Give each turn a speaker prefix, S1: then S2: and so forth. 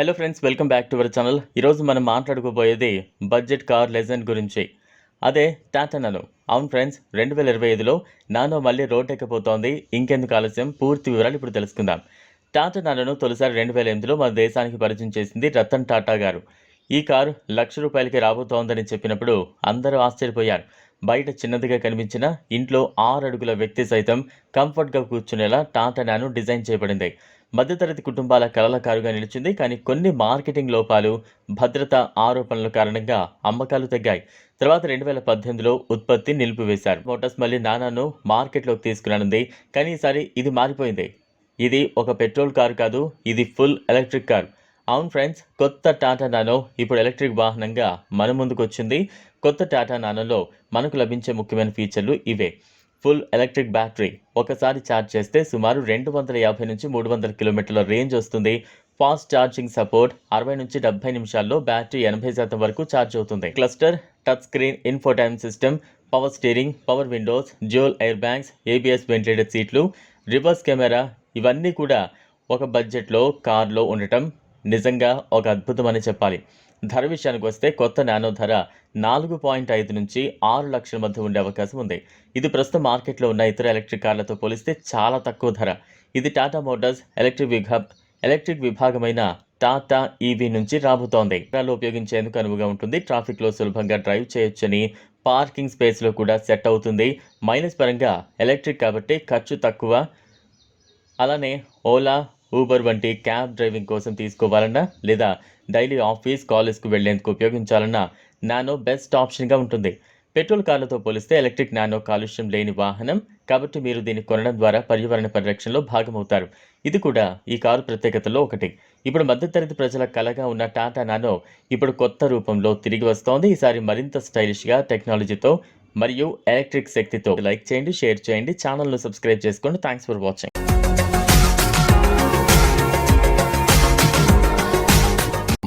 S1: Hello friends welcome back to our channel ఈరోజు మనం మాట్లాడుకోబోయేది budget car legend గురించి. అదే టాటా నానో అవును ఫ్రెండ్స్ రెండు వేల ఇరవై ఐదులో నానో మళ్ళీ రోడ్ ఎక్కపోతోంది. ఇంకెందుకు ఆలస్యం? పూర్తి వివరాలు ఇప్పుడు తెలుసుకుందాం. టాటా నానోను తొలిసారి రెండు వేల ఎనిమిదిలో మన దేశానికి పరిచయం చేసింది రతన్ టాటా గారు. ఈ కారు లక్ష రూపాయలకి రాబోతోందని చెప్పినప్పుడు అందరూ ఆశ్చర్యపోయారు. బయట చిన్నదిగా కనిపించిన ఇంట్లో ఆరు అడుగుల వ్యక్తి సైతం కంఫర్ట్గా కూర్చునేలా టాటా నాను డిజైన్ చేయబడింది. మధ్యతరగతి కుటుంబాల కలల కారుగా నిలిచింది. కానీ కొన్ని మార్కెటింగ్ లోపాలు భద్రత ఆరోపణల కారణంగా అమ్మకాలు తగ్గాయి. తర్వాత రెండు వేల పద్దెనిమిదిలో ఉత్పత్తి నిలిపివేశారు. మోటార్స్ మళ్ళీ నానాను మార్కెట్లోకి తీసుకురానుంది. కానీ ఈసారి ఇది మారిపోయింది. ఇది ఒక పెట్రోల్ కారు కాదు ఇది ఫుల్ ఎలక్ట్రిక్ కార్. అవును ఫ్రెండ్స్ కొత్త టాటా నానో ఇప్పుడు ఎలక్ట్రిక్ వాహనంగా మన ముందుకు వచ్చింది. కొత్త టాటా నానోలో మనకు లభించే ముఖ్యమైన ఫీచర్లు ఇవే. ఫుల్ ఎలక్ట్రిక్ బ్యాటరీ ఒకసారి ఛార్జ్ చేస్తే సుమారు రెండు వందల యాభై నుంచి మూడు వందల కిలోమీటర్ల రేంజ్ వస్తుంది. ఫాస్ట్ ఛార్జింగ్ సపోర్ట్ అరవై నుంచి డెబ్బై నిమిషాల్లో బ్యాటరీ ఎనభై శాతం వరకు ఛార్జ్ అవుతుంది. Cluster touch screen infotainment system power steering power windows dual air bags ABS ventilated సీట్లు రివర్స్ కెమెరా ఇవన్నీ కూడా ఒక బడ్జెట్లో కార్లో ఉండటం నిజంగా ఒక అద్భుతమని చెప్పాలి. ధర విషయానికి వస్తే కొత్త నానో ధర నాలుగు పాయింట్ ఐదు నుంచి ఆరు లక్షల మధ్య ఉండే అవకాశం ఉంది. ఇది ప్రస్తుతం మార్కెట్లో ఉన్న ఇతర ఎలక్ట్రిక్ కార్లతో పోలిస్తే చాలా తక్కువ ధర. ఇది టాటా మోటార్స్ ఎలక్ట్రిక్ విభాగ్ ఎలక్ట్రిక్ విభాగమైన టాటా ఈవీ నుంచి రాబోతోంది. కార్లు ఉపయోగించేందుకు అనువుగా ఉంటుంది. ట్రాఫిక్లో సులభంగా డ్రైవ్ చేయొచ్చని పార్కింగ్ స్పేస్లో కూడా సెట్ అవుతుంది. మైనస్ పరంగా ఎలక్ట్రిక్ కాబట్టి ఖర్చు తక్కువ. అలానే ఓలా ఊబర్ వంటి క్యాబ్ డ్రైవింగ్ కోసం తీసుకోవాలన్నా లేదా డైలీ ఆఫీస్ కాలేజ్కు వెళ్ళేందుకు ఉపయోగించాలన్నా నానో బెస్ట్ ఆప్షన్గా ఉంటుంది. పెట్రోల్ కార్లతో పోలిస్తే ఎలక్ట్రిక్ నానో కాలుష్యం లేని వాహనం కాబట్టి మీరు దీన్ని కొనడం ద్వారా పర్యావరణ పరిరక్షణలో భాగమవుతారు. ఇది కూడా ఈ కారు ప్రత్యేకతలో ఒకటి. ఇప్పుడు మధ్యతరగతి ప్రజల కలగా ఉన్న టాటా నానో ఇప్పుడు కొత్త రూపంలో తిరిగి వస్తోంది. ఈసారి మరింత స్టైలిష్గా టెక్నాలజీతో మరియు ఎలక్ట్రిక్ శక్తితో. లైక్ చేయండి షేర్ చేయండి ఛానల్ను సబ్స్క్రైబ్ చేసుకోండి. Thanks for watching